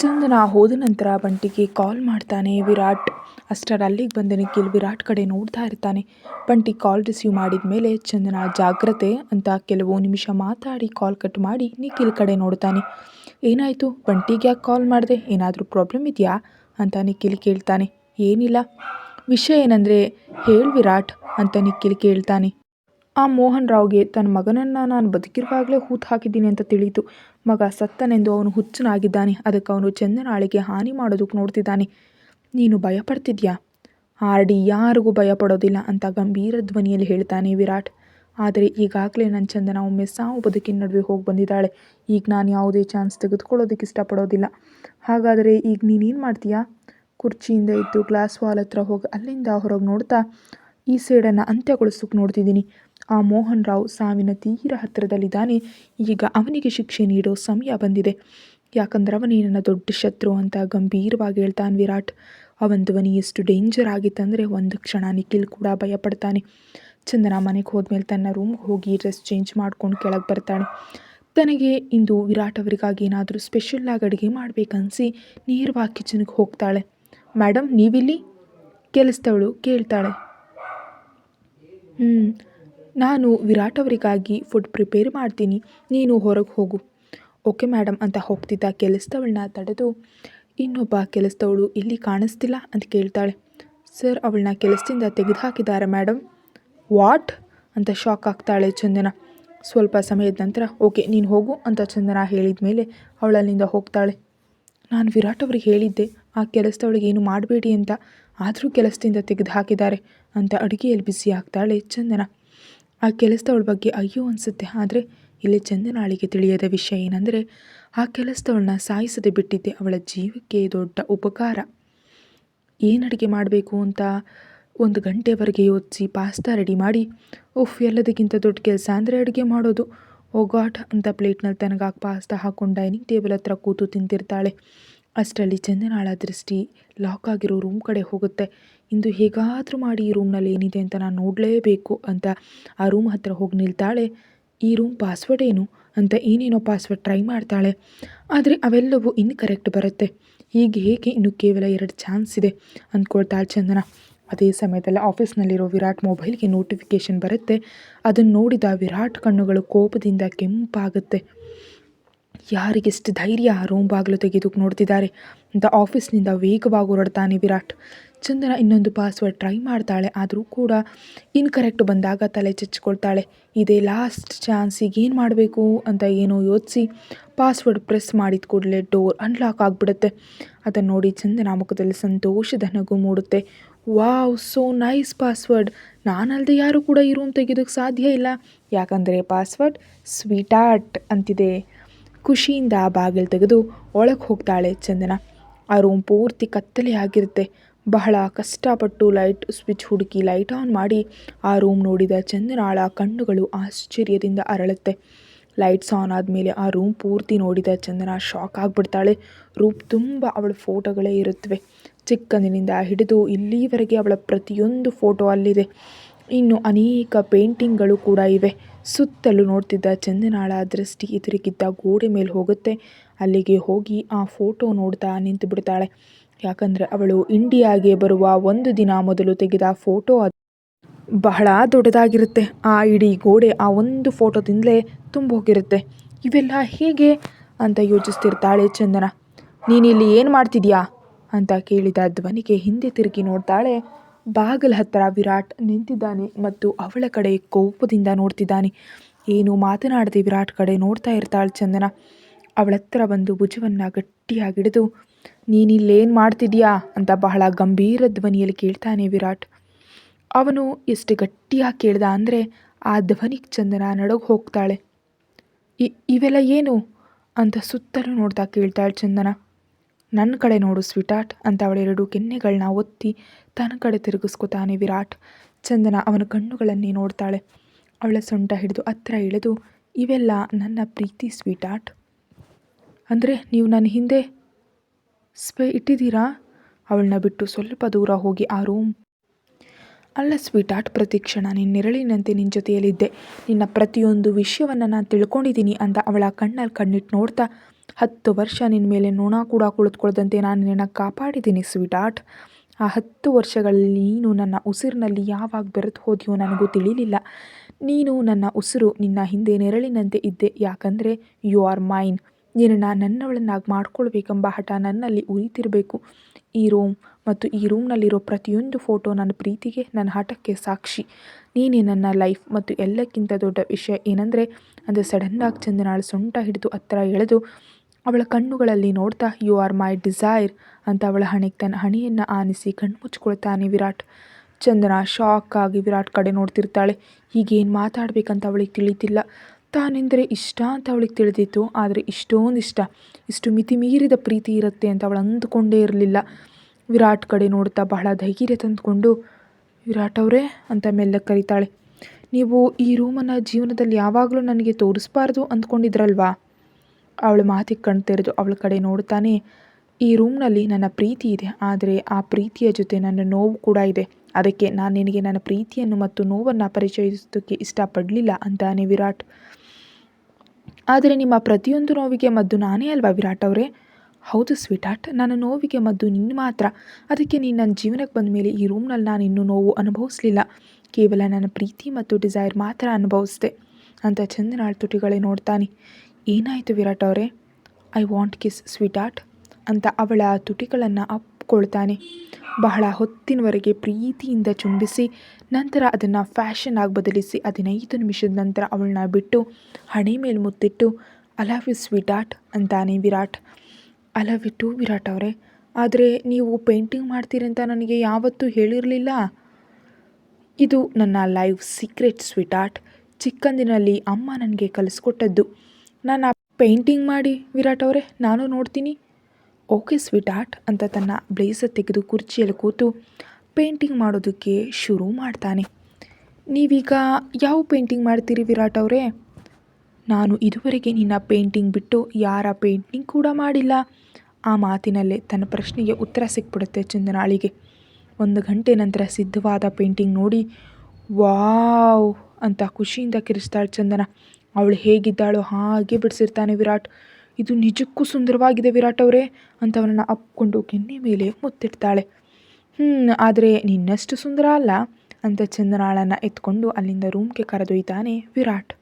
ಚಂದನ ಹೋದ ನಂತರ ಬಂಟಿಗೆ ಕಾಲ್ ಮಾಡ್ತಾನೆ, ವಿರಾಟ್ ಅಷ್ಟರ ಅಲ್ಲಿಗೆ ಬಂದ ನಿಖಿಲ್ ವಿರಾಟ್ ಕಡೆ ನೋಡ್ತಾ ಇರ್ತಾನೆ. ಬಂಟಿ ಕಾಲ್ ರಿಸೀವ್ ಮಾಡಿದ ಮೇಲೆ ಚಂದನ, ಜಾಗ್ರತೆ ಅಂತ ಕೆಲವು ನಿಮಿಷ ಮಾತಾಡಿ, ಕಾಲ್ ಕಟ್ ಮಾಡಿ ನಿಖಿಲ್ ಕಡೆ ನೋಡ್ತಾನೆ. ಏನಾಯಿತು? ಬಂಟಿಗೆ ಯಾಕೆ ಕಾಲ್ ಮಾಡಿದೆ? ಏನಾದರೂ ಪ್ರಾಬ್ಲಮ್ ಇದೆಯಾ? ಅಂತ ನಿಖಿಲ್ ಕೇಳ್ತಾನೆ. ಏನಿಲ್ಲ. ವಿಷಯ ಏನಂದರೆ, ಹೇಳು ವಿರಾಟ್ ಅಂತ ನಿಖಿಲ್ ಕೇಳ್ತಾನೆ. ಆ ಮೋಹನ್ ರಾವ್ಗೆ ತನ್ನ ಮಗನನ್ನು ನಾನು ಬದುಕಿರುವಾಗಲೇ ಹೂತು ಹಾಕಿದ್ದೀನಿ ಅಂತ ತಿಳಿಯಿತು. ಮಗ ಸತ್ತನೆಂದು ಅವನು ಹುಚ್ಚನಾಗಿದ್ದಾನೆ. ಅದಕ್ಕೆ ಅವನು ಚಂದನಾಳಿಗೆ ಹಾನಿ ಮಾಡೋದಕ್ಕೆ ನೋಡ್ತಿದ್ದಾನೆ. ನೀನು ಭಯಪಡ್ತಿದ್ಯಾ? ಆರ್ ಡಿ ಯಾರಿಗೂ ಭಯಪಡೋದಿಲ್ಲ ಅಂತ ಗಂಭೀರ ಧ್ವನಿಯಲ್ಲಿ ಹೇಳ್ತಾನೆ ವಿರಾಟ್. ಆದರೆ ಈಗಾಗಲೇ ನನ್ನ ಚಂದನ ಒಮ್ಮೆ ಸಾವು ಬದುಕಿನ ನಡುವೆ ಹೋಗಿ ಬಂದಿದ್ದಾಳೆ. ಈಗ ನಾನು ಯಾವುದೇ ಚಾನ್ಸ್ ತೆಗೆದುಕೊಳ್ಳೋದಕ್ಕೆ ಇಷ್ಟಪಡೋದಿಲ್ಲ. ಹಾಗಾದರೆ ಈಗ ನೀನೇನು ಮಾಡ್ತೀಯಾ? ಕುರ್ಚಿಯಿಂದ ಇದ್ದು ಗ್ಲಾಸ್ ವಾಲ್ ಹತ್ರ ಹೋಗಿ ಅಲ್ಲಿಂದ ಹೊರಗೆ ನೋಡ್ತಾ ಈ ಸೇಡನ್ನು ಅಂತ್ಯಗೊಳಿಸೋಕೆ ನೋಡ್ತಿದ್ದೀನಿ. ಆ ಮೋಹನ್ ರಾವ್ ಸಾವಿನ ತೀರ ಹತ್ತಿರದಲ್ಲಿದ್ದಾನೆ. ಈಗ ಅವನಿಗೆ ಶಿಕ್ಷೆ ನೀಡೋ ಸಮಯ ಬಂದಿದೆ. ಯಾಕಂದ್ರೆ ಅವನೇ ನನ್ನ ದೊಡ್ಡ ಶತ್ರು ಅಂತ ಗಂಭೀರವಾಗಿ ಹೇಳ್ತಾನೆ ವಿರಾಟ್. ಅವನ ಧ್ವನಿ ಎಷ್ಟು ಡೇಂಜರ್ ಆಗಿತ್ತಂದರೆ ಒಂದು ಕ್ಷಣ ನಿಖಿಲ್ ಕೂಡ ಭಯಪಡ್ತಾನೆ. ಚಂದನ ಮನೆಗೆ ಹೋದ್ಮೇಲೆ ತನ್ನ ರೂಮ್ಗೆ ಹೋಗಿ ಡ್ರೆಸ್ ಚೇಂಜ್ ಮಾಡ್ಕೊಂಡು ಕೆಳಗೆ ಬರ್ತಾಳೆ ತನಗೆ ಇಂದು ವಿರಾಟ್ ಅವರಿಗಾಗಿ ಏನಾದರೂ ಸ್ಪೆಷಲ್ಲಾಗಿ ಅಡುಗೆ ಮಾಡಬೇಕನ್ಸಿ ನೇರವಾಗಿ ಕಿಚನ್ಗೆ ಹೋಗ್ತಾಳೆ. ಮೇಡಮ್ ನೀವಿಲ್ಲಿ? ಕೆಲಸದವಳು ಕೇಳ್ತಾಳೆ. ಹ್ಞೂ ನಾನು ವಿರಾಟ್ ಅವರಿಗಾಗಿ ಫುಡ್ ಪ್ರಿಪೇರ್ ಮಾಡ್ತೀನಿ. ನೀನು ಹೊರಗೆ ಹೋಗು. ಓಕೆ ಮೇಡಮ್ ಅಂತ ಹೋಗ್ತಿದ್ದ ಕೆಲಸದವಳನ್ನ ತಡೆದು, ಇನ್ನೊಬ್ಬ ಕೆಲಸದವಳು ಇಲ್ಲಿ ಕಾಣಿಸ್ತಿಲ್ಲ ಅಂತ ಕೇಳ್ತಾಳೆ. ಸರ್ ಅವಳನ್ನ ಕೆಲಸದಿಂದ ತೆಗೆದುಹಾಕಿದ್ದಾರೆ ಮೇಡಮ್ ವಾಟ್ ಅಂತ ಶಾಕ್ ಆಗ್ತಾಳೆ ಚಂದನ. ಸ್ವಲ್ಪ ಸಮಯದ ನಂತರ ಓಕೆ ನೀನು ಹೋಗು ಅಂತ ಚಂದನ ಹೇಳಿದ ಮೇಲೆ ಅವಳಲ್ಲಿಂದ ಹೋಗ್ತಾಳೆ. ನಾನು ವಿರಾಟ್ ಅವ್ರಿಗೆ ಹೇಳಿದ್ದೆ, ಆ ಕೆಲಸದವಳಿಗೆ ಏನು ಮಾಡಬೇಡಿ ಅಂತ. ಆದರೂ ಕೆಲಸದಿಂದ ತೆಗೆದು ಹಾಕಿದ್ದಾರೆ ಅಂತ ಅಡುಗೆಯಲ್ಲಿ ಬಿಸಿ ಆಗ್ತಾಳೆ ಚಂದನ. ಆ ಕೆಲಸದವಳ ಬಗ್ಗೆ ಅಯ್ಯೋ ಅನಿಸುತ್ತೆ. ಆದರೆ ಇಲ್ಲಿ ಚಂದನಾಳಿಗೆ ತಿಳಿಯದ ವಿಷಯ ಏನಂದರೆ, ಆ ಕೆಲಸದವಳನ್ನ ಸಾಯಿಸದೆ ಬಿಟ್ಟಿದ್ದೆ ಅವಳ ಜೀವಕ್ಕೆ ದೊಡ್ಡ ಉಪಕಾರ. ಏನು ಅಡುಗೆ ಮಾಡಬೇಕು ಅಂತ ಒಂದು ಗಂಟೆವರೆಗೆ ಯೋಚಿಸಿ ಪಾಸ್ತಾ ರೆಡಿ ಮಾಡಿ, ಉಫ್, ಎಲ್ಲದಕ್ಕಿಂತ ದೊಡ್ಡ ಕೆಲಸ ಅಂದರೆ ಅಡುಗೆ ಮಾಡೋದು. ಓ ಗಾಟ್ ಅಂತ ಪ್ಲೇಟ್ನಲ್ಲಿ ತನಗಾಗಿ ಪಾಸ್ತಾ ಹಾಕೊಂಡು ಡೈನಿಂಗ್ ಟೇಬಲ್ ಹತ್ರ ಕೂತು ತಿಂತಿರ್ತಾಳೆ. ಅಷ್ಟರಲ್ಲಿ ಚಂದನಾಳ ದೃಷ್ಟಿ ಲಾಕ್ ಆಗಿರೋ ರೂಮ್ ಕಡೆ ಹೋಗುತ್ತೆ. ಇಂದು ಹೇಗಾದರೂ ಮಾಡಿ ಈ ರೂಮ್ನಲ್ಲಿ ಏನಿದೆ ಅಂತ ನಾನು ನೋಡಲೇಬೇಕು ಅಂತ ಆ ರೂಮ್ ಹತ್ತಿರ ಹೋಗಿ ನಿಲ್ತಾಳೆ. ಈ ರೂಮ್ ಪಾಸ್ವರ್ಡ್ ಏನು ಅಂತ ಏನೇನೋ ಪಾಸ್ವರ್ಡ್ ಟ್ರೈ ಮಾಡ್ತಾಳೆ. ಆದರೆ ಅವೆಲ್ಲವೂ ಇನ್ಕರೆಕ್ಟ್ ಬರುತ್ತೆ. ಹೀಗೆ ಹೇಗೆ ಇನ್ನು ಕೇವಲ ಎರಡು ಚಾನ್ಸ್ ಇದೆ ಅಂದ್ಕೊಳ್ತಾಳೆ ಚಂದನ. ಅದೇ ಸಮಯದಲ್ಲಿ ಆಫೀಸ್ನಲ್ಲಿರೋ ವಿರಾಟ್ ಮೊಬೈಲ್ಗೆ ನೋಟಿಫಿಕೇಷನ್ ಬರುತ್ತೆ. ಅದನ್ನು ನೋಡಿದ ವಿರಾಟ್ ಕಣ್ಣುಗಳು ಕೋಪದಿಂದ ಕೆಂಪಾಗುತ್ತೆ. ಯಾರಿಗೆಷ್ಟು ಧೈರ್ಯ ರೂಮ್ ಬಾಗಿಲು ತೆಗೆದು ನೋಡ್ತಿದ್ದಾರೆ ಅಂತ ಆಫೀಸ್ನಿಂದ ವೇಗವಾಗಿ ಹೊರಡ್ತಾನೆ ವಿರಾಟ್. ಚಂದನ ಇನ್ನೊಂದು ಪಾಸ್ವರ್ಡ್ ಟ್ರೈ ಮಾಡ್ತಾಳೆ, ಆದರೂ ಕೂಡ ಇನ್ಕರೆಕ್ಟ್ ಬಂದಾಗ ತಲೆ ಚಚ್ಕೊಳ್ತಾಳೆ. ಇದೇ ಲಾಸ್ಟ್ ಚಾನ್ಸ್ ಈಗ ಏನು ಮಾಡಬೇಕು ಅಂತ ಏನೋ ಯೋಚಿಸಿ ಪಾಸ್ವರ್ಡ್ ಪ್ರೆಸ್ ಮಾಡಿದ ಕೂಡಲೇ ಡೋರ್ ಅನ್ಲಾಕ್ ಆಗಿಬಿಡುತ್ತೆ. ಅದನ್ನು ನೋಡಿ ಚಂದನ ಮುಖದಲ್ಲಿ ಸಂತೋಷದ ನಗು ಮೂಡುತ್ತೆ. ವಾವ್ ಸೋ ನೈಸ್ ಪಾಸ್ವರ್ಡ್ ನಾನಲ್ಲದೆ ಯಾರೂ ಕೂಡ ಈ ರೂಮ್ ತೆಗೆಯೋದಕ್ಕೆ ಸಾಧ್ಯ ಇಲ್ಲ. ಯಾಕಂದರೆ ಪಾಸ್ವರ್ಡ್ ಸ್ವೀಟಾರ್ಟ್ ಅಂತಿದೆ. ಖುಷಿಯಿಂದ ಆ ಬಾಗಿಲು ತೆಗೆದು ಒಳಗೆ ಹೋಗ್ತಾಳೆ ಚಂದನ. ಆ ರೂಮ್ ಪೂರ್ತಿ ಕತ್ತಲೆ ಆಗಿರುತ್ತೆ. ಬಹಳ ಕಷ್ಟಪಟ್ಟು ಲೈಟ್ ಸ್ವಿಚ್ ಹುಡುಕಿ ಲೈಟ್ ಆನ್ ಮಾಡಿ ಆ ರೂಮ್ ನೋಡಿದ ಚಂದನಾಳ ಕಣ್ಣುಗಳು ಆಶ್ಚರ್ಯದಿಂದ ಅರಳುತ್ತೆ. ಲೈಟ್ಸ್ ಆನ್ ಆದಮೇಲೆ ಆ ರೂಮ್ ಪೂರ್ತಿ ನೋಡಿದ ಚಂದನ ಶಾಕ್ ಆಗಿಬಿಡ್ತಾಳೆ. ರೂಮ್ ತುಂಬ ಅವಳ ಫೋಟೋಗಳೇ ಇರುತ್ತವೆ ಚಿಕ್ಕಂದಿನಿಂದ ಹಿಡಿದು ಇಲ್ಲಿವರೆಗೆ ಅವಳ ಪ್ರತಿಯೊಂದು ಫೋಟೋ ಅಲ್ಲಿದೆ. ಇನ್ನು ಅನೇಕ ಪೇಂಟಿಂಗ್ಗಳು ಕೂಡ ಇವೆ. ಸುತ್ತಲೂ ನೋಡ್ತಿದ್ದ ಚಂದನಾಳ ದೃಷ್ಟಿ ಎದುರಿಗಿದ್ದ ಗೋಡೆ ಮೇಲೆ ಹೋಗುತ್ತೆ. ಅಲ್ಲಿಗೆ ಹೋಗಿ ಆ ಫೋಟೋ ನೋಡ್ತಾ ನಿಂತು ಬಿಡ್ತಾಳೆ ಯಾಕಂದರೆ ಅವಳು ಇಂಡಿಯಾಗೆ ಬರುವ ಒಂದು ದಿನ ಮೊದಲು ತೆಗೆದ ಫೋಟೋ ಅದು. ಬಹಳ ದೊಡ್ಡದಾಗಿರುತ್ತೆ. ಆ ಇಡೀ ಗೋಡೆ ಆ ಒಂದು ಫೋಟೋದಿಂದಲೇ ತುಂಬೋಗಿರುತ್ತೆ. ಇವೆಲ್ಲ ಹೇಗೆ ಅಂತ ಯೋಚಿಸ್ತಿರ್ತಾಳೆ ಚಂದನ. ನೀನಿಲ್ಲಿ ಏನು ಮಾಡ್ತಿದ್ಯಾ? ಅಂತ ಕೇಳಿದ ಧ್ವನಿಗೆ ಹಿಂದೆ ತಿರುಗಿ ನೋಡ್ತಾಳೆ ಬಾಗಿಲ ಹತ್ತಿರ ವಿರಾಟ್ ನಿಂತಿದ್ದಾನೆ ಮತ್ತು ಅವಳ ಕಡೆ ಕೋಪದಿಂದ ನೋಡ್ತಿದ್ದಾನೆ. ಏನು ಮಾತನಾಡದೆ ವಿರಾಟ್ ಕಡೆ ನೋಡ್ತಾ ಇರ್ತಾಳೆ ಚಂದನ. ಅವಳ ಹತ್ರ ಬಂದು ಭುಜವನ್ನು ಗಟ್ಟಿಯಾಗಿ ಹಿಡಿದು, ನೀನಿಲ್ಲೇನು ಮಾಡ್ತಿದ್ಯಾ? ಅಂತ ಬಹಳ ಗಂಭೀರ ಧ್ವನಿಯಲ್ಲಿ ಕೇಳ್ತಾನೆ ವಿರಾಟ್. ಅವನು ಎಷ್ಟು ಗಟ್ಟಿಯಾಗಿ ಕೇಳ್ದ ಅಂದರೆ ಆ ಧ್ವನಿಗೆ ಚಂದನ ನಡಗೆ ಹೋಗ್ತಾಳೆ. ಇವೆಲ್ಲ ಏನು? ಅಂತ ಸುತ್ತಲೂ ನೋಡ್ತಾ ಕೇಳ್ತಾಳೆ ಚಂದನ. ನನ್ನ ಕಡೆ ನೋಡು ಸ್ವೀಟಾಟ್ ಅಂತ ಅವಳೆರಡು ಕೆನ್ನೆಗಳನ್ನ ಒತ್ತಿ ತನ್ನ ಕಡೆ ತಿರುಗಿಸ್ಕೊತಾನೆ ವಿರಾಟ್. ಚಂದನ ಅವನ ಕಣ್ಣುಗಳನ್ನೇ ನೋಡ್ತಾಳೆ. ಅವಳ ಸೊಂಟ ಹಿಡಿದು ಹತ್ರ ಇಳಿದು, ಇವೆಲ್ಲ ನನ್ನ ಪ್ರೀತಿ ಸ್ವೀಟಾಟ್. ಅಂದರೆ ನೀವು ನನ್ನ ಹಿಂದೆ ಸ್ಪೇ ಇಟ್ಟಿದ್ದೀರಾ? ಅವಳನ್ನ ಬಿಟ್ಟು ಸ್ವಲ್ಪ ದೂರ ಹೋಗಿ ಆ ರೂಮ್ ಅಲ್ಲ ಸ್ವೀಟಾರ್ಟ್ ಪ್ರತಿಕ್ಷಣ ನಿನ್ನ ನೆರಳಿನಂತೆ ನಿನ್ನ ಜೊತೆಯಲ್ಲಿದ್ದೆ. ನಿನ್ನ ಪ್ರತಿಯೊಂದು ವಿಷಯವನ್ನು ನಾನು ತಿಳ್ಕೊಂಡಿದ್ದೀನಿ ಅಂತ ಅವಳ ಕಣ್ಣಲ್ಲಿ ಕಣ್ಣಿಟ್ಟು ನೋಡ್ತಾ ಹತ್ತು ವರ್ಷ ನಿನ್ನ ಮೇಲೆ ನೋಣ ಕೂಡ ಕುಳಿತುಕೊಳ್ಳದಂತೆ ನಾನು ನಿನ್ನ ಕಾಪಾಡಿದ್ದೀನಿ ಸ್ವೀಟ್ ಆರ್ಟ್ ಆ ಹತ್ತು ವರ್ಷಗಳಲ್ಲಿ ನೀನು ನನ್ನ ಉಸಿರಿನಲ್ಲಿ ಯಾವಾಗ ಬೆರೆತು ಹೋದೆಯೋ ನನಗೂ ತಿಳಿಲಿಲ್ಲ. ನೀನು ನನ್ನ ಉಸಿರು ನಿನ್ನ ಹಿಂದೆ ನೆರಳಿನಂತೆ ಇದ್ದೆ. ಯಾಕಂದರೆ ಯು ಆರ್ ಮೈನ್. ನಿನ್ನನ್ನು ನನ್ನವಳನ್ನಾಗಿ ಮಾಡ್ಕೊಳ್ಬೇಕೆಂಬ ಹಠ ನನ್ನಲ್ಲಿ ಉರಿತಿರಬೇಕು. ಈ ರೂಮ್ ಮತ್ತು ಈ ರೂಮ್ನಲ್ಲಿರೋ ಪ್ರತಿಯೊಂದು ಫೋಟೋ ನನ್ನ ಪ್ರೀತಿಗೆ, ನನ್ನ ಹಠಕ್ಕೆ ಸಾಕ್ಷಿ. ನೀನೇ ನನ್ನ ಲೈಫ್ ಮತ್ತು ಎಲ್ಲಕ್ಕಿಂತ ದೊಡ್ಡ ವಿಷಯ. ಏನಂದರೆ, ಅಂದರೆ ಸಡನ್ನಾಗಿ ಚಂದನಾಳು ಸೊಂಟ ಹಿಡಿದು ಹತ್ತಿರ ಎಳೆದು ಅವಳ ಕಣ್ಣುಗಳಲ್ಲಿ ನೋಡ್ತಾ ಯು ಆರ್ ಮೈ ಡಿಸೈರ್ ಅಂತ ಅವಳ ಹಣೆಗೆ ತನ್ನ ಹಣೆಯನ್ನು ಆನಿಸಿ ಕಣ್ಣು ಮುಚ್ಕೊಳ್ತಾನೆ ವಿರಾಟ್. ಚಂದನ ಶಾಕ್ ಆಗಿ ವಿರಾಟ್ ಕಡೆ ನೋಡ್ತಿರ್ತಾಳೆ. ಈಗೇನು ಮಾತಾಡಬೇಕಂತ ಅವಳಿಗೆ ತಿಳಿತಿಲ್ಲ. ತಾನೆಂದರೆ ಇಷ್ಟ ಅಂತ ಅವಳಿಗೆ ತಿಳಿದಿತ್ತು, ಆದರೆ ಇಷ್ಟೊಂದು ಇಷ್ಟ. ಇಷ್ಟು ಮಿತಿ ಮೀರಿದ ಪ್ರೀತಿ ಇರುತ್ತೆ ಅಂತ ಅವಳು ಅಂದುಕೊಂಡೇ ಇರಲಿಲ್ಲ. ವಿರಾಟ್ ಕಡೆ ನೋಡ್ತಾ ಬಹಳ ಧೈರ್ಯ ತಂದುಕೊಂಡು, ವಿರಾಟ್ ಅವರೇ ಅಂತ ಮೆಲ್ಲ ಕರೀತಾಳೆ. ನೀವು ಈ ರೂಮನ್ನು ಜೀವನದಲ್ಲಿ ಯಾವಾಗಲೂ ನನಗೆ ತೋರಿಸ್ಬಾರ್ದು ಅಂದ್ಕೊಂಡಿದ್ರಲ್ವಾ? ಅವಳ ಮಾತಿಗೆ ಕಣ್ ತೆರೆದು ಅವಳ ಕಡೆ ನೋಡ್ತಾನೆ ಈ ರೂಮ್ನಲ್ಲಿ ನನ್ನ ಪ್ರೀತಿ ಇದೆ, ಆದರೆ ಆ ಪ್ರೀತಿಯ ಜೊತೆ ನನ್ನ ನೋವು ಕೂಡ ಇದೆ. ಅದಕ್ಕೆ ನಾನು ನಿನಗೆ ನನ್ನ ಪ್ರೀತಿಯನ್ನು ಮತ್ತು ನೋವನ್ನು ಪರಿಚಯಿಸೋದಕ್ಕೆ ಇಷ್ಟಪಡಲಿಲ್ಲ ಅಂತಾನೆ ವಿರಾಟ್. ಆದರೆ ನಿಮ್ಮ ಪ್ರತಿಯೊಂದು ನೋವಿಗೆ ಮದ್ದು ನಾನೇ ಅಲ್ವಾ ವಿರಾಟ್ ಅವರೇ? ಹೌದು ಸ್ವೀಟಾರ್ಟ್ ನನ್ನ ನೋವಿಗೆ ಮದ್ದು ನೀನು ಮಾತ್ರ. ಅದಕ್ಕೆ ನೀನು ನನ್ನ ಜೀವನಕ್ಕೆ ಬಂದ ಮೇಲೆ ಈ ರೂಮ್ನಲ್ಲಿ ನಾನು ಇನ್ನೂ ನೋವು ಅನುಭವಿಸಲಿಲ್ಲ. ಕೇವಲ ನನ್ನ ಪ್ರೀತಿ ಮತ್ತು ಡಿಸೈರ್ ಮಾತ್ರ ಅನುಭವಿಸಿದೆ, ಅಂತ ಚಂದನಾಳ್ ತುಟಿಗಳೇ ನೋಡ್ತಾನೆ. ಏನಾಯಿತು ವಿರಾಟ್ ಅವರೇ? ಐ ವಾಂಟ್ ಕಿಸ್ ಸ್ವೀಟಾರ್ಟ್ ಅಂತ ಅವಳ ತುಟಿಗಳನ್ನು ಅಪ್ಕೊಳ್ತಾನೆ. ಬಹಳ ಹೊತ್ತಿನವರೆಗೆ ಪ್ರೀತಿಯಿಂದ ಚುಂಬಿಸಿ ನಂತರ ಅದನ್ನು ಫ್ಯಾಷನ್ ಆಗಿ ಬದಲಿಸಿ ಹದಿನೈದು ನಿಮಿಷದ ನಂತರ ಅವಳನ್ನ ಬಿಟ್ಟು ಹಣೆ ಮೇಲೆ ಮುತ್ತಿಟ್ಟು, I love you sweetheart ಅಂತಾನೆ Virat. I love you too Virat ಅವರೇ, ಆದರೆ ನೀವು ಪೇಂಟಿಂಗ್ ಮಾಡ್ತೀರಿ ಅಂತ ನನಗೆ ಯಾವತ್ತೂ ಹೇಳಿರಲಿಲ್ಲ. ಇದು ನನ್ನ ಲೈವ್ ಸೀಕ್ರೆಟ್ ಸ್ವೀಟ್ ಆರ್ಟ್ ಚಿಕ್ಕಂದಿನಲ್ಲಿ ಅಮ್ಮ ನನಗೆ ಕಲಿಸ್ಕೊಟ್ಟದ್ದು. ನಾನು ಆ ಪೇಂಟಿಂಗ್ ಮಾಡಿ, ವಿರಾಟ್ ಅವರೇ, ನಾನು ನೋಡ್ತೀನಿ. ಓಕೆ ಸ್ವೀಟ್ ಆರ್ಟ್ ಅಂತ ತನ್ನ ಬ್ಲೇಸರ್ ತೆಗೆದು ಕುರ್ಚಿಯಲ್ಲಿ ಕೂತು ಪೇಂಟಿಂಗ್ ಮಾಡೋದಕ್ಕೆ ಶುರು ಮಾಡ್ತಾನೆ. ನೀವೀಗ ಯಾವ ಪೇಂಟಿಂಗ್ ಮಾಡ್ತೀರಿ ವಿರಾಟ್ ಅವರೇ? ನಾನು ಇದುವರೆಗೆ ನಿನ್ನ ಪೇಂಟಿಂಗ್ ಬಿಟ್ಟು ಯಾರ ಪೇಂಟಿಂಗ್ ಕೂಡ ಮಾಡಿಲ್ಲ. ಆ ಮಾತಿನಲ್ಲೇ ತನ್ನ ಪ್ರಶ್ನೆಗೆ ಉತ್ತರ ಸಿಕ್ಬಿಡುತ್ತೆ ಚಂದನಾಳಿಗೆ. ಒಂದು ಗಂಟೆ ನಂತರ ಸಿದ್ಧವಾದ ಪೇಂಟಿಂಗ್ ನೋಡಿ, ವಾವ್ ಅಂತ ಖುಷಿಯಿಂದ ಕಿರಿಸ್ತಾಳೆ ಚಂದನ. ಅವಳು ಹೇಗಿದ್ದಾಳೋ ಹಾಗೆ ಬಿಡಿಸಿರ್ತಾನೆ ವಿರಾಟ್. ಇದು ನಿಜಕ್ಕೂ ಸುಂದರವಾಗಿದೆ ವಿರಾಟ್ ಅವರೇ ಅಂತ ಅವನನ್ನು ಅಪ್ಕೊಂಡು ಕೆನ್ನೆ ಮೇಲೆ ಮುತ್ತಿಡ್ತಾಳೆ. ಹ್ಞೂ ಆದರೆ ನಿನ್ನಷ್ಟು ಸುಂದರ ಅಲ್ಲ ಅಂತ ಚಂದನಾಳನ್ನು ಎತ್ಕೊಂಡು ಅಲ್ಲಿಂದ ರೂಮ್ಗೆ ಕರೆದೊಯ್ತಾನೆ ವಿರಾಟ್.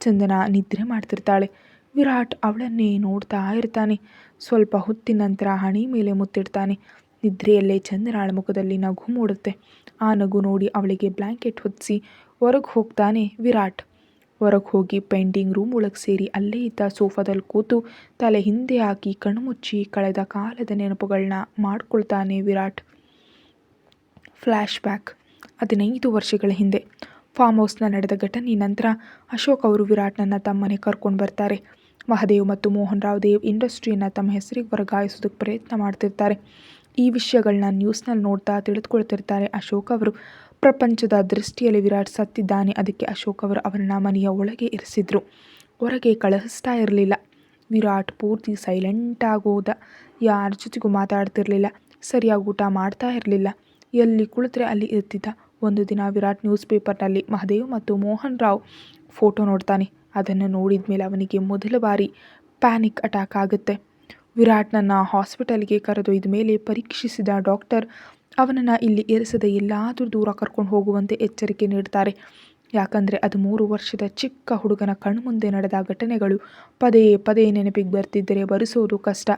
ಚಂದನ ನಿದ್ರೆ ಮಾಡ್ತಿರ್ತಾಳೆ. ವಿರಾಟ್ ಅವಳನ್ನೇ ನೋಡ್ತಾ ಇರ್ತಾನೆ. ಸ್ವಲ್ಪ ಹೊತ್ತಿನ ನಂತರ ಹಣಿ ಮೇಲೆ ಮುತ್ತಿಡ್ತಾನೆ. ನಿದ್ರೆಯಲ್ಲೇ ಚಂದನಾಳ ಮುಖದಲ್ಲಿ ನಗು ಮೂಡುತ್ತೆ. ಆ ನಗು ನೋಡಿ ಅವಳಿಗೆ ಬ್ಲ್ಯಾಂಕೆಟ್ ಹೊದಿಸಿ ಹೊರಗೆ ಹೋಗ್ತಾನೆ ವಿರಾಟ್. ಹೊರಗೆ ಹೋಗಿ ಪೆಂಡಿಂಗ್ ರೂಮ್ ಒಳಗೆ ಸೇರಿ ಅಲ್ಲೇ ಇದ್ದ ಸೋಫಾದಲ್ಲಿ ಕೂತು ತಲೆ ಹಿಂದೆ ಹಾಕಿ ಕಣ್ಮುಚ್ಚಿ ಕಳೆದ ಕಾಲದ ನೆನಪುಗಳನ್ನ ಮಾಡ್ಕೊಳ್ತಾನೆ ವಿರಾಟ್. ಫ್ಲ್ಯಾಶ್ ಬ್ಯಾಕ್ ಹದಿನೈದು ವರ್ಷಗಳ ಹಿಂದೆ ಫಾರ್ಮ್ ಹೌಸ್ನ ನಡೆದ ಘಟನೆ ನಂತರ ಅಶೋಕ್ ಅವರು ವಿರಾಟ್ನನ್ನ ತಮ್ಮನೆ ಕರ್ಕೊಂಡು ಬರ್ತಾರೆ. ಮಹದೇವ್ ಮತ್ತು ಮೋಹನ್ ರಾವ್ ದೇವ್ ಇಂಡಸ್ಟ್ರಿಯನ್ನು ತಮ್ಮ ಹೆಸರಿಗೆ ವರ್ಗಾಯಿಸೋದಕ್ಕೆ ಪ್ರಯತ್ನ ಮಾಡ್ತಿರ್ತಾರೆ. ಈ ವಿಷಯಗಳನ್ನ ನ್ಯೂಸ್ನಲ್ಲಿ ನೋಡ್ತಾ ತಿಳಿದುಕೊಳ್ತಿರ್ತಾರೆ ಅಶೋಕ್ ಅವರು. ಪ್ರಪಂಚದ ದೃಷ್ಟಿಯಲ್ಲಿ ವಿರಾಟ್ ಸತ್ತಿದ್ದಾನೆ. ಅದಕ್ಕೆ ಅಶೋಕ್ ಅವರು ಅವರನ್ನ ಮನೆಯ ಒಳಗೆ ಇರಿಸಿದ್ರು. ಹೊರಗೆ ಕಳಿಸ್ತಾ ಇರಲಿಲ್ಲ. ವಿರಾಟ್ ಪೂರ್ತಿ ಸೈಲೆಂಟ್ ಆಗೋದ. ಯಾರ ಜೊತೆಗೂ ಮಾತಾಡ್ತಿರಲಿಲ್ಲ. ಸರಿಯಾಗಿ ಊಟ ಮಾಡ್ತಾ ಇರಲಿಲ್ಲ. ಎಲ್ಲಿ ಕುಳಿತರೆ ಅಲ್ಲಿ ಇರ್ತಿದ್ದ. ಒಂದು ದಿನ ವಿರಾಟ್ ನ್ಯೂಸ್ ಪೇಪರ್ನಲ್ಲಿ ಮಹದೇವ್ ಮತ್ತು ಮೋಹನ್ ರಾವ್ ಫೋಟೋ ನೋಡ್ತಾನೆ. ಅದನ್ನು ನೋಡಿದ ಮೇಲೆ ಅವನಿಗೆ ಮೊದಲ ಬಾರಿ ಪ್ಯಾನಿಕ್ ಅಟ್ಯಾಕ್ ಆಗುತ್ತೆ. ವಿರಾಟ್ನನ್ನು ಹಾಸ್ಪಿಟಲ್ಗೆ ಕರೆದೊಯ್ದ ಮೇಲೆ ಪರೀಕ್ಷಿಸಿದ ಡಾಕ್ಟರ್ ಅವನನ್ನು ಇಲ್ಲಿ ಇರಿಸದೆ ಎಲ್ಲಾದರೂ ದೂರ ಕರ್ಕೊಂಡು ಹೋಗುವಂತೆ ಎಚ್ಚರಿಕೆ ನೀಡ್ತಾರೆ. ಯಾಕಂದರೆ ಅದು ಮೂರು ವರ್ಷದ ಚಿಕ್ಕ ಹುಡುಗನ ಕಣ್ಮುಂದೆ ನಡೆದ ಘಟನೆಗಳು ಪದೇ ಪದೇ ನೆನಪಿಗೆ ಬರ್ತಿದ್ದರೆ ಬರೆಸೋದು ಕಷ್ಟ.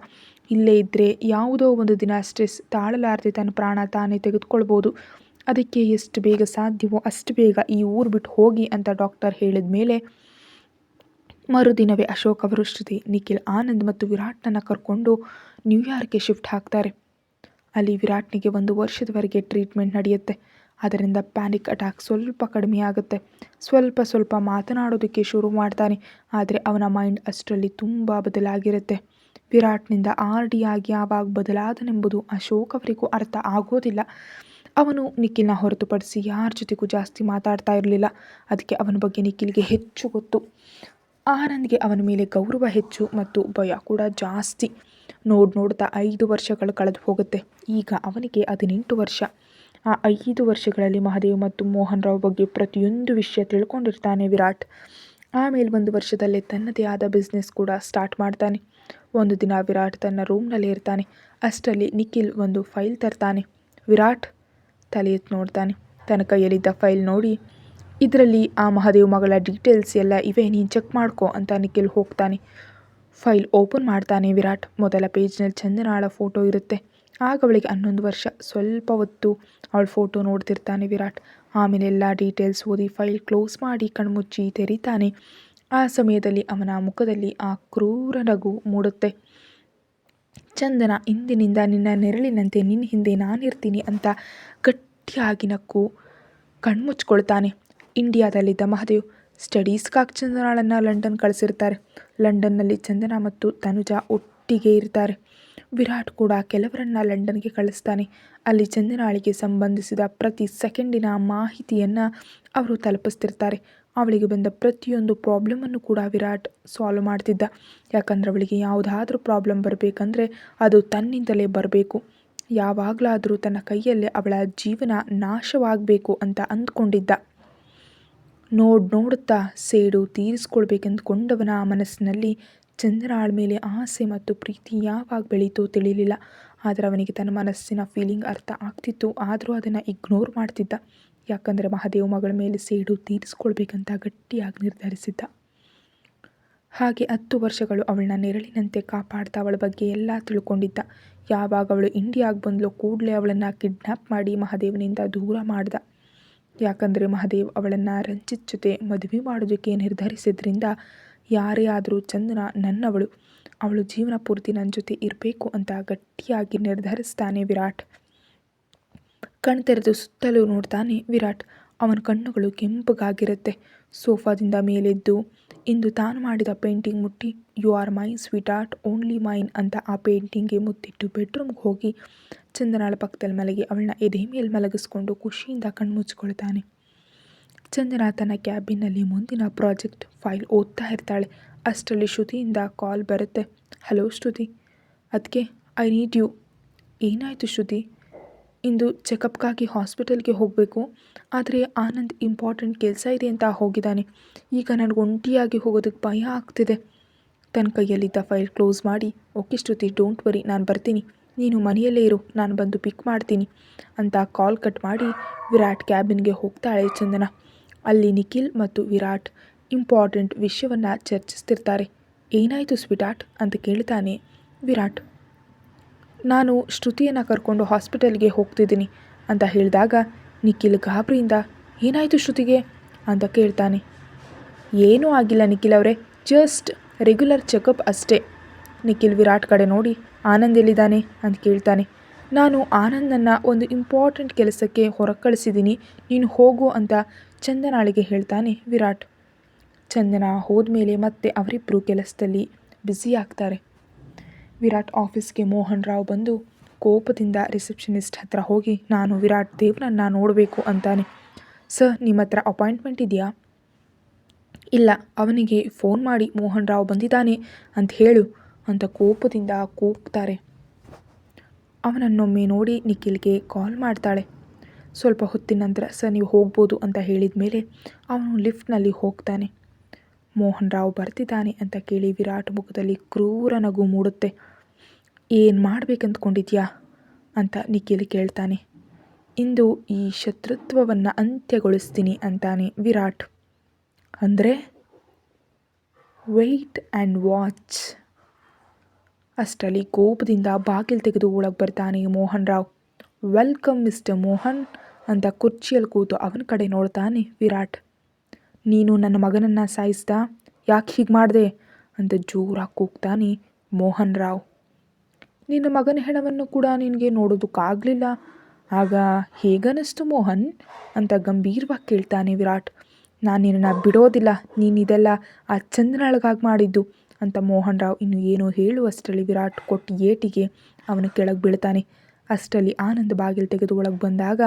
ಇಲ್ಲೇ ಇದ್ದರೆ ಯಾವುದೋ ಒಂದು ದಿನ ಸ್ಟ್ರೆಸ್ ತಾಳಲಾರದೆ ತನ್ನ ಪ್ರಾಣ ತಾನೇ ತೆಗೆದುಕೊಳ್ಬೋದು. ಅದಕ್ಕೆ ಎಷ್ಟು ಬೇಗ ಸಾಧ್ಯವೋ ಅಷ್ಟು ಬೇಗ ಈ ಊರು ಬಿಟ್ಟು ಹೋಗಿ ಅಂತ ಡಾಕ್ಟರ್ ಹೇಳಿದ ಮೇಲೆ ಮರುದಿನವೇ ಅಶೋಕ್ ಅವರು ಶ್ರುತಿ ನಿಖಿಲ್ ಆನಂದ್ ಮತ್ತು ವಿರಾಟ್ನನ್ನು ಕರ್ಕೊಂಡು ನ್ಯೂಯಾರ್ಕ್ಗೆ ಶಿಫ್ಟ್ ಆಗ್ತಾರೆ. ಅಲ್ಲಿ ವಿರಾಟ್ನಿಗೆ ಒಂದು ವರ್ಷದವರೆಗೆ ಟ್ರೀಟ್ಮೆಂಟ್ ನಡೆಯುತ್ತೆ. ಅದರಿಂದ ಪ್ಯಾನಿಕ್ ಅಟ್ಯಾಕ್ ಸ್ವಲ್ಪ ಕಡಿಮೆಯಾಗುತ್ತೆ ಸ್ವಲ್ಪ ಸ್ವಲ್ಪ ಮಾತನಾಡೋದಕ್ಕೆ ಶುರು ಮಾಡ್ತಾನೆ. ಆದರೆ ಅವನ ಮೈಂಡ್ ಅಷ್ಟರಲ್ಲಿ ತುಂಬ ಬದಲಾಗಿರುತ್ತೆ. ವಿರಾಟ್ನಿಂದ ಆರ್ ಡಿ ಆಗಿ ಯಾವಾಗ ಬದಲಾದನೆಂಬುದು ಅಶೋಕ್ ಅವರಿಗೂ ಅರ್ಥ ಆಗೋದಿಲ್ಲ. ಅವನು ನಿಖಿಲ್ನ ಹೊರತುಪಡಿಸಿ ಯಾರ ಜೊತೆಗೂ ಜಾಸ್ತಿ ಮಾತಾಡ್ತಾ ಇರಲಿಲ್ಲ. ಅದಕ್ಕೆ ಅವನ ಬಗ್ಗೆ ನಿಖಿಲ್ಗೆ ಹೆಚ್ಚು ಗೊತ್ತು. ಆನಂದ್ಗೆ ಅವನ ಮೇಲೆ ಗೌರವ ಹೆಚ್ಚು ಮತ್ತು ಭಯ ಕೂಡ ಜಾಸ್ತಿ. ನೋಡ್ ನೋಡ್ತಾ ಐದು ವರ್ಷಗಳು ಕಳೆದು ಹೋಗುತ್ತೆ. ಈಗ ಅವನಿಗೆ ಹದಿನೆಂಟು ವರ್ಷ. ಆ ಐದು ವರ್ಷಗಳಲ್ಲಿ ಮಹಾದೇವ್ ಮತ್ತು ಮೋಹನ್ ರಾವ್ ಬಗ್ಗೆ ಪ್ರತಿಯೊಂದು ವಿಷಯ ತಿಳ್ಕೊಂಡಿರ್ತಾನೆ ವಿರಾಟ್. ಆಮೇಲೆ ಒಂದು ವರ್ಷದಲ್ಲೇ ತನ್ನದೇ ಆದ ಬಿಸ್ನೆಸ್ ಕೂಡ ಸ್ಟಾರ್ಟ್ ಮಾಡ್ತಾನೆ. ಒಂದು ದಿನ ವಿರಾಟ್ ತನ್ನ ರೂಮ್ನಲ್ಲಿ ಇರ್ತಾನೆ. ಅಷ್ಟರಲ್ಲಿ ನಿಖಿಲ್ ಒಂದು ಫೈಲ್ ತರ್ತಾನೆ. ವಿರಾಟ್ ತಲೆ ಎತ್ತು ನೋಡ್ತಾನೆ. ತನ್ನ ಕೈಯಲ್ಲಿದ್ದ ಫೈಲ್ ನೋಡಿ, ಇದರಲ್ಲಿ ಆ ಮಹಾದೇವ್ ಮಗಳ ಡೀಟೇಲ್ಸ್ ಎಲ್ಲ ಇವೆ, ನೀನು ಚೆಕ್ ಮಾಡ್ಕೋ ಅಂತ ನಿಖಿಲ್ ಹೋಗ್ತಾನೆ. ಫೈಲ್ ಓಪನ್ ಮಾಡ್ತಾನೆ ವಿರಾಟ್. ಮೊದಲ ಪೇಜ್ನಲ್ಲಿ ಚಂದನಾಳ ಫೋಟೋ ಇರುತ್ತೆ. ಆಗ ಅವಳಿಗೆ ಹನ್ನೊಂದು ವರ್ಷ. ಸ್ವಲ್ಪ ಹೊತ್ತು ಅವಳ ಫೋಟೋ ನೋಡ್ತಿರ್ತಾನೆ ವಿರಾಟ್. ಆಮೇಲೆ ಎಲ್ಲ ಡೀಟೇಲ್ಸ್ ಓದಿ ಫೈಲ್ ಕ್ಲೋಸ್ ಮಾಡಿ ಕಣ್ಮುಚ್ಚಿ ತೆರೀತಾನೆ. ಆ ಸಮಯದಲ್ಲಿ ಅವನ ಮುಖದಲ್ಲಿ ಆ ಕ್ರೂರ ನಗು ಮೂಡುತ್ತೆ. ಚಂದನ, ಇಂದಿನಿಂದ ನಿನ್ನ ನೆರಳಿನಂತೆ ನಿನ್ನ ಹಿಂದೆ ನಾನಿರ್ತೀನಿ ಅಂತ ಗಟ್ಟಿಯಾಗಿ ನಕ್ಕು ಕಣ್ಮುಚ್ಕೊಳ್ತಾನೆ. ಇಂಡಿಯಾದಲ್ಲಿದ್ದ ಮಹದೇವ್ ಸ್ಟಡೀಸ್ಗಾಗಿ ಚಂದನಾಳನ್ನು ಲಂಡನ್ ಕಳಿಸಿರ್ತಾರೆ. ಲಂಡನ್ನಲ್ಲಿ ಚಂದನ ಮತ್ತು ತನುಜ ಒಟ್ಟಿಗೆ ಇರ್ತಾರೆ. ವಿರಾಟ್ ಕೂಡ ಕೆಲವರನ್ನ ಲಂಡನ್ಗೆ ಕಳಿಸ್ತಾನೆ. ಅಲ್ಲಿ ಚಂದನಾಳಿಗೆ ಸಂಬಂಧಿಸಿದ ಪ್ರತಿ ಸೆಕೆಂಡಿನ ಮಾಹಿತಿಯನ್ನು ಅವರು ತಲುಪಿಸ್ತಿರ್ತಾರೆ. ಅವಳಿಗೆ ಬಂದ ಪ್ರತಿಯೊಂದು ಪ್ರಾಬ್ಲಮನ್ನು ಕೂಡ ವಿರಾಟ್ ಸಾಲ್ವ್ ಮಾಡ್ತಿದ್ದ. ಯಾಕಂದರೆ ಅವಳಿಗೆ ಯಾವುದಾದ್ರೂ ಪ್ರಾಬ್ಲಮ್ ಬರಬೇಕಂದ್ರೆ ಅದು ತನ್ನಿಂದಲೇ ಬರಬೇಕು. ಯಾವಾಗಲಾದರೂ ತನ್ನ ಕೈಯಲ್ಲೇ ಅವಳ ಜೀವನ ನಾಶವಾಗಬೇಕು ಅಂತ ಅಂದ್ಕೊಂಡಿದ್ದ. ನೋಡ್ ನೋಡುತ್ತಾ ಸೇಡು ತೀರಿಸ್ಕೊಳ್ಬೇಕೆಂದುಕೊಂಡವನ ಮನಸ್ಸಿನಲ್ಲಿ ಚಂದ್ರಾಳ ಮೇಲೆ ಆಸೆ ಮತ್ತು ಪ್ರೀತಿ ಯಾವಾಗ ಬೆಳೀತೋ ತಿಳಿಯಲಿಲ್ಲ ಆದರೆ ಅವನಿಗೆ ತನ್ನ ಮನಸ್ಸಿನ ಫೀಲಿಂಗ್ ಅರ್ಥ ಆಗ್ತಿತ್ತು. ಆದರೂ ಅದನ್ನು ಇಗ್ನೋರ್ ಮಾಡ್ತಿದ್ದ. ಯಾಕಂದರೆ ಮಹಾದೇವ್ ಮಗಳ ಮೇಲೆ ಸೇಡು ತೀರಿಸ್ಕೊಳ್ಬೇಕಂತ ಗಟ್ಟಿಯಾಗಿ ನಿರ್ಧರಿಸಿದ್ದ. ಹಾಗೆ ಹತ್ತು ವರ್ಷಗಳು ಅವಳನ್ನ ನೆರಳಿನಂತೆ ಕಾಪಾಡ್ತಾ ಅವಳ ಬಗ್ಗೆ ಎಲ್ಲ ತಿಳ್ಕೊಂಡಿದ್ದ. ಯಾವಾಗ ಅವಳು ಇಂಡಿಯಾಗೆ ಬಂದಲೋ ಕೂಡಲೇ ಅವಳನ್ನು ಕಿಡ್ನ್ಯಾಪ್ ಮಾಡಿ ಮಹಾದೇವನಿಂದ ದೂರ ಮಾಡ್ದ. ಯಾಕಂದರೆ ಮಹಾದೇವ್ ಅವಳನ್ನು ರಂಜಿತ್ ಜೊತೆ ಮದುವೆ ಮಾಡೋದಕ್ಕೆ ನಿರ್ಧರಿಸಿದ್ರಿಂದ ಯಾರೇ ಆದರೂ ಚಂದನ ನನ್ನವಳು. ಅವಳು ಜೀವನ ಪೂರ್ತಿ ನನ್ನ ಜೊತೆ ಇರಬೇಕು ಅಂತ ಗಟ್ಟಿಯಾಗಿ ನಿರ್ಧರಿಸ್ತಾನೆ ವಿರಾಟ್. ಕಣ್ ತೆರೆದು ಸುತ್ತಲೂ ನೋಡ್ತಾನೆ ವಿರಾಟ್. ಅವನ ಕಣ್ಣುಗಳು ಕೆಂಪಗಾಗಿರುತ್ತೆ. ಸೋಫಾದಿಂದ ಮೇಲೆದ್ದು, ಇಂದು ತಾನು ಮಾಡಿದ ಪೇಂಟಿಂಗ್ ಮುಟ್ಟಿ. You are my sweetheart only mine ಅಂತ ಆ ಪೇಂಟಿಂಗ್ಗೆ ಮುತ್ತಿಟ್ಟು ಬೆಡ್ರೂಮ್ಗೆ ಹೋಗಿ ಚಂದನಾಳ ಪಕ್ಕದಲ್ಲಿ ಮಲಗಿ ಅವಳನ್ನ ಎದೆ ಮೇಲೆ ಮಲಗಿಸ್ಕೊಂಡು ಖುಷಿಯಿಂದ ಕಣ್ಮುಚ್ಕೊಳ್ತಾನೆ. ಚಂದನ ತನ್ನ ಕ್ಯಾಬಿನಲ್ಲಿ ಮುಂದಿನ ಪ್ರಾಜೆಕ್ಟ್ ಫೈಲ್ ಓದ್ತಾ ಇರ್ತಾಳೆ. ಅಷ್ಟರಲ್ಲಿ ಶ್ರುತಿಯಿಂದ ಕಾಲ್ ಬರುತ್ತೆ. ಹಲೋ ಶ್ರುತಿ. ಅದಕ್ಕೆ ಐ ನೀಡ್ ಯು. ಏನಾಯಿತು ಶ್ರುತಿ? ಇಂದು ಚೆಕಪ್ಗಾಗಿ ಹಾಸ್ಪಿಟಲ್ಗೆ ಹೋಗಬೇಕು. ಆದರೆ ಆನಂದ್ ಇಂಪಾರ್ಟೆಂಟ್ ಕೆಲಸ ಇದೆ ಅಂತ ಹೋಗಿದ್ದಾನೆ. ಈಗ ನನಗೆ ಒಂಟಿಯಾಗಿ ಹೋಗೋದಕ್ಕೆ ಭಯ ಆಗ್ತಿದೆ. ತನ್ನ ಕೈಯಲ್ಲಿದ್ದ ಫೈಲ್ ಕ್ಲೋಸ್ ಮಾಡಿ, ಓಕೆ ಶ್ರುತಿ, ಡೋಂಟ್ ವರಿ, ನಾನು ಬರ್ತೀನಿ. ನೀನು ಮನೆಯಲ್ಲೇ ಇರು, ನಾನು ಬಂದು ಪಿಕ್ ಮಾಡ್ತೀನಿ ಅಂತ ಕಾಲ್ ಕಟ್ ಮಾಡಿ ವಿರಾಟ್ ಕ್ಯಾಬಿನ್ಗೆ ಹೋಗ್ತಾಳೆ ಚಂದನ. ಅಲ್ಲಿ ನಿಖಿಲ್ ಮತ್ತು ವಿರಾಟ್ ಇಂಪಾರ್ಟೆಂಟ್ ವಿಷಯವನ್ನು ಚರ್ಚಿಸ್ತಿರ್ತಾರೆ. ಏನಾಯಿತು ಸ್ವೀಟಾಟ್ ಅಂತ ಕೇಳ್ತಾನೆ ವಿರಾಟ್. ನಾನು ಶ್ರುತಿಯನ್ನು ಕರ್ಕೊಂಡು ಹಾಸ್ಪಿಟಲ್ಗೆ ಹೋಗ್ತಿದ್ದೀನಿ ಅಂತ ಹೇಳಿದಾಗ ನಿಖಿಲ್ ಗಾಬರಿಯಿಂದ, ಏನಾಯಿತು ಶ್ರುತಿಗೆ ಅಂತ ಕೇಳ್ತಾನೆ. ಏನೂ ಆಗಿಲ್ಲ ನಿಖಿಲ್ ಅವರೇ ಜಸ್ಟ್ ರೆಗ್ಯುಲರ್ ಚೆಕಪ್ ಅಷ್ಟೇ. ನಿಖಿಲ್ ವಿರಾಟ್ ಕಡೆ ನೋಡಿ ಆನಂದ್ ಎಲ್ಲಿದ್ದಾನೆ ಅಂತ ಕೇಳ್ತಾನೆ. ನಾನು ಆನಂದನ್ನು ಒಂದು ಇಂಪಾರ್ಟೆಂಟ್ ಕೆಲಸಕ್ಕೆ ಹೊರಗೆ ಕಳಿಸಿದ್ದೀನಿ ನೀನು ಹೋಗು ಅಂತ ಚಂದನಾಳಿಗೆ ಹೇಳ್ತಾನೆ ವಿರಾಟ್. ಚಂದನ ಹೋದ್ಮೇಲೆ ಮತ್ತೆ ಅವರಿಬ್ಬರು ಕೆಲಸದಲ್ಲಿ ಬ್ಯುಸಿ ಆಗ್ತಾರೆ. ವಿರಾಟ್ ಆಫೀಸ್ಗೆ ಮೋಹನ್ ರಾವ್ ಬಂದು ಕೋಪದಿಂದ ರಿಸೆಪ್ಷನಿಸ್ಟ್ ಹತ್ರ ಹೋಗಿ, ನಾನು ವಿರಾಟ್ ದೇವ್ರನ್ನ ನೋಡಬೇಕು ಅಂತಾನೆ. ಸರ್, ನಿಮ್ಮ ಹತ್ರ ಅಪಾಯಿಂಟ್ಮೆಂಟ್ ಇದೆಯಾ? ಇಲ್ಲ, ಅವನಿಗೆ ಫೋನ್ ಮಾಡಿ ಮೋಹನ್ ರಾವ್ ಬಂದಿದ್ದಾನೆ ಅಂತ ಹೇಳು. ಅಂತ ಕೋಪದಿಂದ ಕೂಗ್ತಾರೆ. ಅವನನ್ನೊಮ್ಮೆ ನೋಡಿ ನಿಖಿಲ್ಗೆ ಕಾಲ್ ಮಾಡ್ತಾಳೆ. ಸ್ವಲ್ಪ ಹೊತ್ತಿನ ನಂತರ, ಸರ್, ನೀವು ಹೋಗ್ಬೋದು ಅಂತ ಹೇಳಿದ ಮೇಲೆ ಅವನು ಲಿಫ್ಟ್ನಲ್ಲಿ ಹೋಗ್ತಾನೆ. ಮೋಹನ್ ರಾವ್ ಬರ್ತಿದ್ದಾನೆ ಅಂತ ಕೇಳಿ ವಿರಾಟ್ ಮುಖದಲ್ಲಿ ಕ್ರೂರ ನಗು ಮೂಡುತ್ತೆ. ಏನು ಮಾಡಬೇಕಂದ್ಕೊಂಡಿದ್ಯಾ ಅಂತ ನಿಖಿಲ್ ಕೇಳ್ತಾನೆ. ಇಂದು ಈ ಶತ್ರುತ್ವವನ್ನು ಅಂತ್ಯಗೊಳಿಸ್ತೀನಿ ಅಂತಾನೆ ವಿರಾಟ್. ಅಂದರೆ? ವೆಯ್ಟ್ ಆ್ಯಂಡ್ ವಾಚ್ ಅಷ್ಟರಲ್ಲಿ ಕೋಪದಿಂದ ಬಾಗಿಲು ತೆಗೆದು ಒಳಗೆ ಬರ್ತಾನೆ ಮೋಹನ್ ರಾವ್ ವೆಲ್ಕಮ್ ಮಿಸ್ಟರ್ ಮೋಹನ್ ಅಂತ ಕುರ್ಚಿಯಲ್ಲಿ ಕೂತು ಅವನ ಕಡೆ ನೋಡ್ತಾನೆ ವಿರಾಟ್. ನೀನು ನನ್ನ ಮಗನನ್ನು ಸಾಯಿಸ್ದ ಯಾಕೆ ಹೀಗೆ ಮಾಡಿದೆ? ಅಂತ ಜೋರಾಗಿ ಕೂಗ್ತಾನೆ ಮೋಹನ್ ರಾವ್ ನಿನ್ನ ಮಗನ ಹೆಣವನ್ನು ಕೂಡ ನಿನಗೆ ನೋಡೋದಕ್ಕಾಗಲಿಲ್ಲ. ಆಗ ಹೇಗನಿಸ್ತು ಮೋಹನ್? ಅಂತ ಗಂಭೀರವಾಗಿ ಕೇಳ್ತಾನೆ ವಿರಾಟ್. ನಾನು ನಿನ್ನನ್ನು ಬಿಡೋದಿಲ್ಲ. ನೀನು ಇದೆಲ್ಲ ಆ ಚಂದ್ರನೊಳಗಾಗಿ ಮಾಡಿದ್ದು. ಅಂತ ಮೋಹನ್ ರಾವ್ ಇನ್ನು ಏನೋ ಹೇಳುವಷ್ಟರಲ್ಲಿ ವಿರಾಟ್ ಕೊಟ್ಟು ಏಟಿಗೆ ಅವನು ಕೆಳಗೆ ಬೀಳ್ತಾನೆ. ಅಷ್ಟರಲ್ಲಿ ಆನಂದ್ ಬಾಗಿಲು ತೆಗೆದು ಒಳಗೆ ಬಂದಾಗ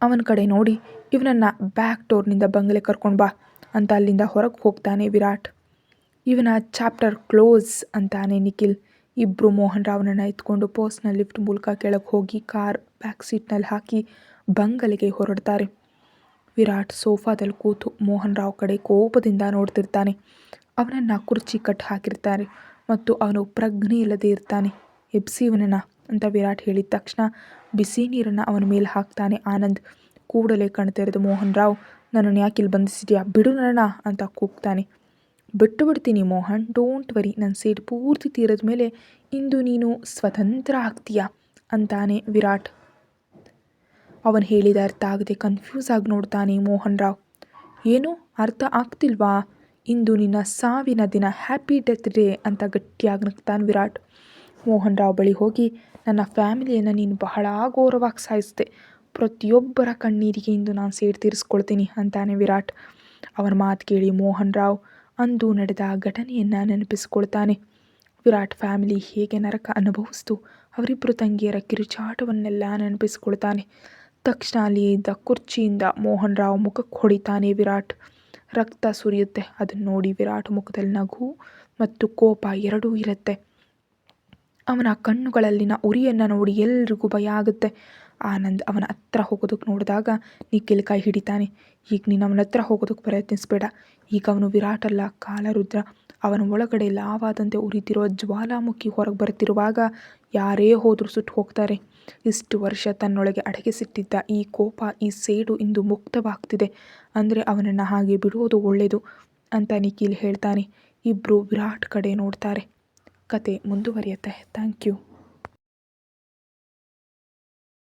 ಅವನ ಕಡೆ ನೋಡಿ, ಇವನನ್ನು ಬ್ಯಾಕ್ ಡೋರ್ನಿಂದ ಬಂಗಲೆ ಕರ್ಕೊಂಡು ಬಾ ಅಂತ ಅಲ್ಲಿಂದ ಹೊರಗೆ ಹೋಗ್ತಾನೆ ವಿರಾಟ್. ಇವನ ಚಾಪ್ಟರ್ ಕ್ಲೋಸ್ ಅಂತಾನೆ ನಿಖಿಲ್. ಇಬ್ಬರು ಮೋಹನ್ ರಾವ್ನನ್ನು ಎತ್ಕೊಂಡು ಪೋಸ್ಟ್ನ ಲಿಫ್ಟ್ ಮೂಲಕ ಕೆಳಗೆ ಹೋಗಿ ಕಾರ್ ಬ್ಯಾಕ್ ಸೀಟ್ನಲ್ಲಿ ಹಾಕಿ ಬಂಗಲೆಗೆ ಹೊರಡ್ತಾರೆ. ವಿರಾಟ್ ಸೋಫಾದಲ್ಲಿ ಕೂತು ಮೋಹನ್ ರಾವ್ ಕಡೆ ಕೋಪದಿಂದ ನೋಡ್ತಿರ್ತಾನೆ. ಅವನನ್ನು ಕುರ್ಚಿ ಕಟ್ ಹಾಕಿರ್ತಾರೆ ಮತ್ತು ಅವನು ಪ್ರಜ್ಞೆ ಇಲ್ಲದೆ ಇರ್ತಾನೆ. ಇವನನ್ನ ಅಂತ ವಿರಾಟ್ ಹೇಳಿದ ತಕ್ಷಣ ಬಿಸಿ ನೀರನ್ನು ಅವನ ಮೇಲೆ ಹಾಕ್ತಾನೆ ಆನಂದ್. ಕೂಡಲೇ ಕಣ್ತೆರೆದು ಮೋಹನ್ ರಾವ್, ನನ್ನನ್ನು ಯಾಕೆ ಇಲ್ಲಿ ಬಂಧಿಸಿದ್ಯಾ? ಬಿಡು ನನ್ನ ಅಂತ ಕೂಗ್ತಾನೆ. ಬಿಟ್ಟು ಬಿಡ್ತೀನಿ ಮೋಹನ್, ಡೋಂಟ್ ವರಿ, ನನ್ನ ಸೀಟ್ ಪೂರ್ತಿ ತೀರದ ಮೇಲೆ ಇಂದು ನೀನು ಸ್ವತಂತ್ರ ಆಗ್ತೀಯ? ಅಂತಾನೆ ವಿರಾಟ್. ಅವನು ಹೇಳಿದ ಅರ್ಥ ಆಗದೆ ಕನ್ಫ್ಯೂಸ್ ಆಗಿ ನೋಡ್ತಾನೆ ಮೋಹನ್ ರಾವ್. ಏನು? ಅರ್ಥ ಆಗ್ತಿಲ್ವಾ? ಇಂದು ನಿನ್ನ ಸಾವಿನ ದಿನ ಹ್ಯಾಪಿ ಡೆತ್ ಡೇ ಅಂತ ಗಟ್ಟಿಯಾಗಿ ನಗ್ತಾನೆ ವಿರಾಟ್. ಮೋಹನ್ ರಾವ್ ಬಳಿ ಹೋಗಿ ನನ್ನ ಫ್ಯಾಮಿಲಿಯನ್ನು ನೀನು ಬಹಳ ಗೌರವಾಗಿ ಸಾಯಿಸಿದೆ. ಪ್ರತಿಯೊಬ್ಬರ ಕಣ್ಣೀರಿಗೆ ಇಂದು ನಾನು ಸೇಡ್ ತೀರಿಸ್ಕೊಳ್ತೀನಿ ಅಂತಾನೆ ವಿರಾಟ್. ಅವನ ಮಾತು ಕೇಳಿ ಮೋಹನ್ ರಾವ್ ಅಂದು ನಡೆದ ಘಟನೆಯನ್ನು ನೆನಪಿಸ್ಕೊಳ್ತಾನೆ. ವಿರಾಟ್ ಫ್ಯಾಮಿಲಿ ಹೇಗೆ ನರಕ ಅನುಭವಿಸ್ತು ಅವರಿಬ್ಬರು ತಂಗಿಯರ ಕಿರುಚಾಟವನ್ನೆಲ್ಲ ನೆನಪಿಸ್ಕೊಳ್ತಾನೆ. ತಕ್ಷಣ ಅಲ್ಲಿ ಇದ್ದ ಕುರ್ಚಿಯಿಂದ ಮೋಹನ್ ರಾವ್ ಮುಖಕ್ಕೆ ಹೊಡಿತಾನೆ ವಿರಾಟ್. ರಕ್ತ ಸುರಿಯುತ್ತೆ. ಅದನ್ನು ನೋಡಿ ವಿರಾಟ್ ಮುಖದಲ್ಲಿ ನಗು ಮತ್ತು ಕೋಪ ಎರಡೂ ಇರುತ್ತೆ. ಅವನ ಕಣ್ಣುಗಳಲ್ಲಿನ ಉರಿಯನ್ನು ನೋಡಿ ಎಲ್ರಿಗೂ ಭಯ ಆಗುತ್ತೆ. ಆನಂದ್ ಅವನ ಹತ್ರ ಹೋಗೋದಕ್ಕೆ ನೋಡಿದಾಗ ನಿಖಿಲ್ ಕೈ ಹಿಡಿತಾನೆ. ಈಗ ನೀನು ಅವನ ಹತ್ರ ಹೋಗೋದಕ್ಕೆ ಪ್ರಯತ್ನಿಸಬೇಡ. ಈಗ ಅವನು ವಿರಾಟ್ ಅಲ್ಲ, ಕಾಲರುದ್ರ. ಅವನ ಒಳಗಡೆ ಲಾವಾದಂತೆ ಉರಿತಿರೋ ಜ್ವಾಲಾಮುಖಿ ಹೊರಗೆ ಬರ್ತಿರುವಾಗ ಯಾರೇ ಹೋದರೂ ಸುಟ್ಟು ಹೋಗ್ತಾರೆ. ಇಷ್ಟು ವರ್ಷ ತನ್ನೊಳಗೆ ಅಡಗಿಸಿಟ್ಟಿದ್ದ ಈ ಕೋಪ, ಈ ಸೇಡು ಇಂದು ಮುಕ್ತವಾಗ್ತಿದೆ. ಅಂದರೆ ಅವನನ್ನು ಹಾಗೆ ಬಿಡುವುದು ಒಳ್ಳೆಯದು ಅಂತ ನಿಖಿಲ್ ಹೇಳ್ತಾನೆ. ಇಬ್ಬರು ವಿರಾಟ್ ಕಡೆ ನೋಡ್ತಾರೆ. ಕತೆ ಮುಂದುವರಿಯುತ್ತೆ. Thank you